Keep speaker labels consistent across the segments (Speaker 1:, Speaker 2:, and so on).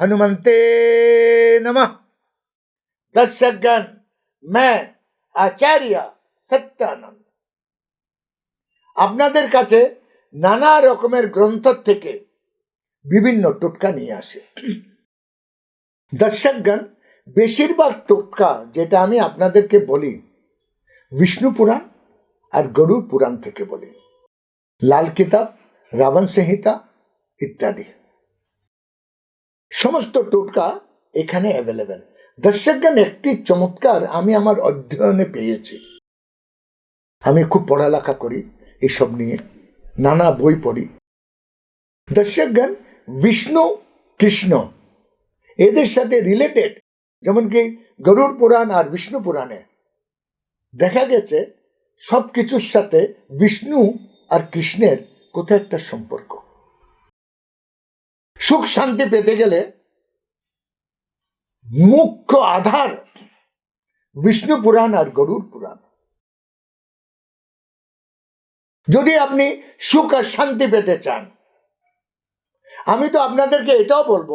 Speaker 1: हनुमंते नमः दर्शकगण मैं আচার্য সত্যানন্দ আপনাদের কাছে নানা রকমের গ্রন্থ থেকে বিভিন্ন টোটকা নিয়ে আসে দর্শকগণ বেশিরভাগ টোটকা যেটা আমি আপনাদেরকে বলি বিষ্ণু পুরাণ আর গরুর পুরাণ থেকে বলি লাল কিতাব রাবণ সংহিতা ইত্যাদি সমস্ত টোটকা এখানে অ্যাভেলেবেল দর্শকগণ একটি চমৎকার আমি আমার অধ্যয়নে পেয়েছি। আমি খুব পড়ালেখা করি এসব নিয়ে, নানা বই পড়ি। দর্শকগণ বিষ্ণু কৃষ্ণ এদের সাথে রিলেটেড যেমন কি গরুড় পুরাণ আর বিষ্ণু পুরাণে। দেখা গেছে সব কিছুর সাথে বিষ্ণু আর কৃষ্ণের কোথাও একটা সম্পর্ক। সুখ শান্তি পেতে গেলে মুখ্য আধার বিষ্ণু পুরাণ আর গরুর পুরাণ। যদি আপনি সুখ আর শান্তি পেতে চান, আমি তো আপনাদেরকে এটাও বলব,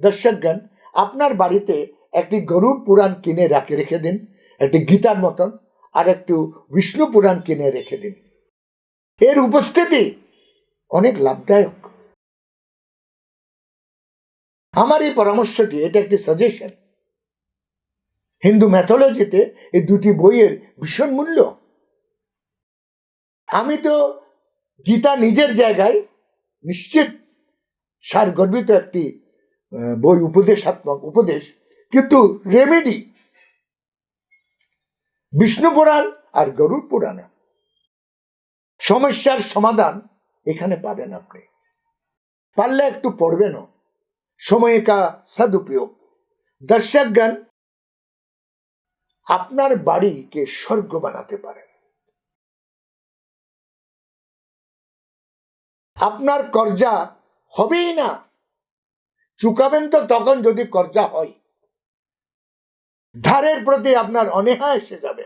Speaker 1: দর্শকগণ, আপনার বাড়িতে একটি গরুর পুরাণ কিনে রাখে, রেখে দিন, একটি গীতার মতন, আর একটু বিষ্ণু পুরাণ কিনে রেখে দিন। এর উপস্থিতি অনেক লাভদায়ক। আমার এই পরামর্শটি, এটা একটি সাজেশন হিন্দু ম্যাথোলজিতে এই দুটি বইয়ের ভীষণ মূল্য। আমি তো গীতা নিজের জায়গায় নিশ্চিত সার গর্বিত একটি বই, উপদেশাত্মক উপদেশ, কিন্তু রেমেডি বিষ্ণু পুরাণ আর গরুর পুরাণে। সমস্যার সমাধান এখানে পাবেন আপনি। পারলে একটু পড়বেনও। সময় কা সদুপয়োগ। দর্শকগণ, আপনার বাড়িকে স্বর্গ বানাতে পারেন। আপনার কর্জা হবেই না। চুকাবেন তো তখন যদি কর্জা হয়। ধারের প্রতি আপনার অনীহা এসে যাবে।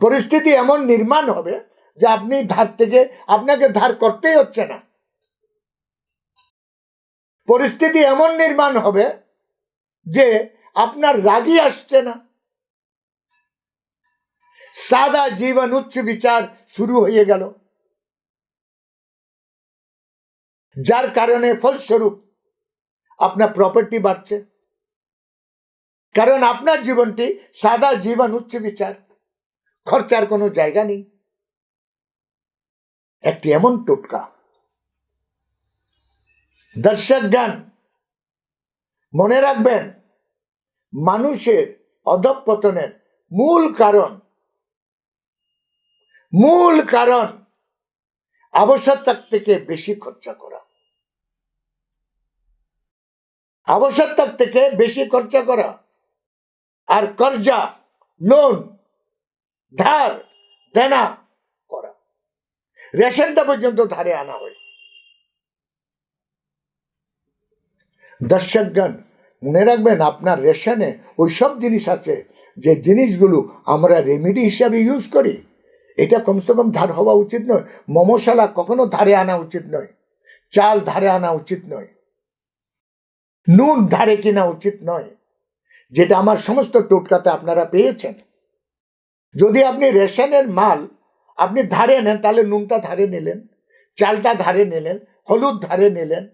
Speaker 1: পরিস্থিতি এমন নির্মাণ হবে যে আপনি ধার থেকে, আপনাকে ধার করতেই হচ্ছে না। পরিস্থিতি এমন নির্মাণ হবে যে আপনার রাগই আসছে না। সাদা জীবন উচ্চ বিচার শুরু হয়ে গেল। যার কারণে ফলস্বরূপ আপনার প্রপার্টি বাড়ছে। কারণ আপনার জীবনটি সাদা জীবন উচ্চ বিচার, খরচার কোনো জায়গা নেই। একটি এমন টোটকা। দর্শকগণ মনে রাখবেন, মানুষের অধঃপতনের মূল কারণ মূল কারণ আবশ্যকতার থেকে বেশি খরচা করা। আবশ্যকতার থেকে বেশি খরচা করা। আর কর্জা, লোন, ধার, দেনা করা। রেশনটা পর্যন্ত ধারে আনা হয় দর্শকগণ, মনে রাখবেন আপনার রেশনে ওই সব জিনিস আছে যে জিনিসগুলো আমরা রেমেডি হিসাবে ইউজ করি। এটা কমসে কম ধার হওয়া উচিত নয়। মমশালা কখনো ধারে আনা উচিত নয়। চাল ধারে আনা উচিত নয়। নুন ধারে কিনা উচিত নয়। যেটা আমার সমস্ত টোটকাতে আপনারা পেয়েছেন। যদি আপনি রেশনের মাল আপনি ধারে নেন, তাহলে নুনটা ধারে নিলেন, চালটা ধারে নিলেন, হলুদ ধারে নিলেন,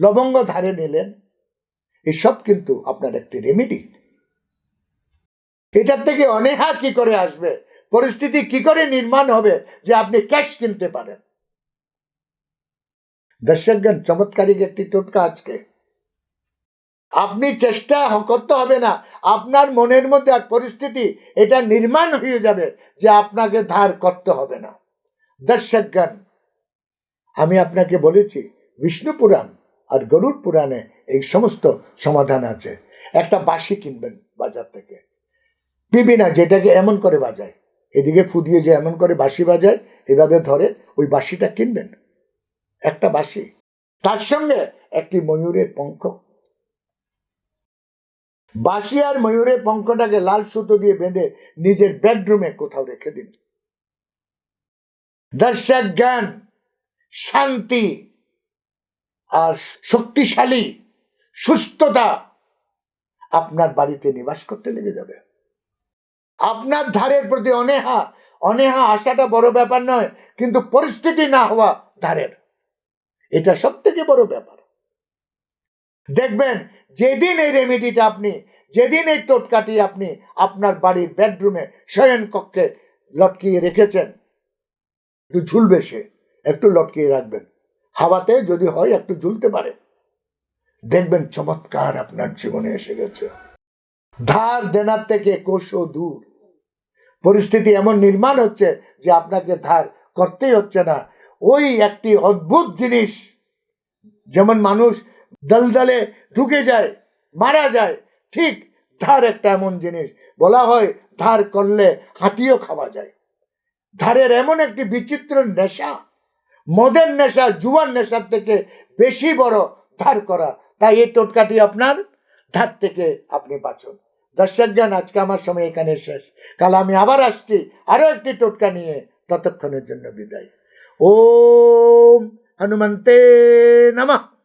Speaker 1: লবঙ্গ ধারে নিলেন এসব কিন্তু আপনার একটি রেমেডি এটার থেকে অনেহা কি করে আসবে? পরিস্থিতি কি করে নির্মাণ হবে যে আপনি ক্যাশ কিনতে পারেন? দর্শকগণ চমৎকারিক একটি টোটকা আজকে। আপনি চেষ্টা করতে হবে না। আপনার মনের মধ্যে আর পরিস্থিতি, এটা নির্মাণ হয়ে যাবে যে আপনাকে ধার করতে হবে না। দর্শকগণ, আমি আপনাকে বলেছি, বিষ্ণু পুরাণ আর গরুর পুরাণে এই সমস্ত সমাধান আছে। একটা বাঁশি কিনবেন বাজার থেকে। পিবি না, যেটাকে এমন করে বাজায়। এদিকে ফুদিয়ে যে এমন করে বাঁশি বাজায়, এভাবে ধরে ওই বাঁশিটা কিনবেন। একটা বাঁশি। তার সঙ্গে একটি ময়ূরের পঙ্খ। বাঁশি আর ময়ূরের পঙ্খটাকে লাল সুতো দিয়ে বেঁধে নিজের বেডরুমে কোথাও রেখে দিন। দর্শক জ্ঞান, শান্তি আর শক্তিশালী, সুস্থতা আপনার বাড়িতে নিবাস করতে লেগে যাবে। আপনার ধারের প্রতি অনেহা অনেহা আসাটা বড় ব্যাপার নয়, কিন্তু পরিস্থিতি না হওয়া ধারের। এটা সব থেকে বড় ব্যাপার। দেখবেন, যেদিন এই রেমেডিটা আপনি, যেদিন এই টোটকাটি আপনি আপনার বাড়ির বেডরুমে শয়ন কক্ষে লটকিয়ে রেখেছেন, একটু ঝুলবে সে, একটু লটকিয়ে রাখবেন। হাওয়াতে যদি হয় একটু ঝুলতে পারে। দেখবেন চমৎকার আপনার জীবনে এসে গেছে। ধার দেনার থেকে কোষও দূর। পরিস্থিতি এমন নির্মাণ হচ্ছে যে আপনাকে ধার করতেই হচ্ছে না। ওই একটি অদ্ভুত জিনিস, যেমন মানুষ দলদলে ঢুকে যায়, মারা যায়, ঠিক ধার একটা এমন জিনিস। বলা হয় ধার করলে হাতিও খাওয়া যায়। ধারের এমন একটি বিচিত্র নেশা মদের নেশা, জুয়ার নেশার থেকে বেশি বড় ধার করা। তাই এই টোটকাটি আপনার ধার থেকে আপনি বাঁচুন। দর্শক জ্ঞান আজকে আমার সময় এখানে শেষ। কাল আমি আবার আসছি আরও একটি টোটকা নিয়ে ততক্ষণের জন্য বিদায়। ওম হনুমন্তে নমঃ।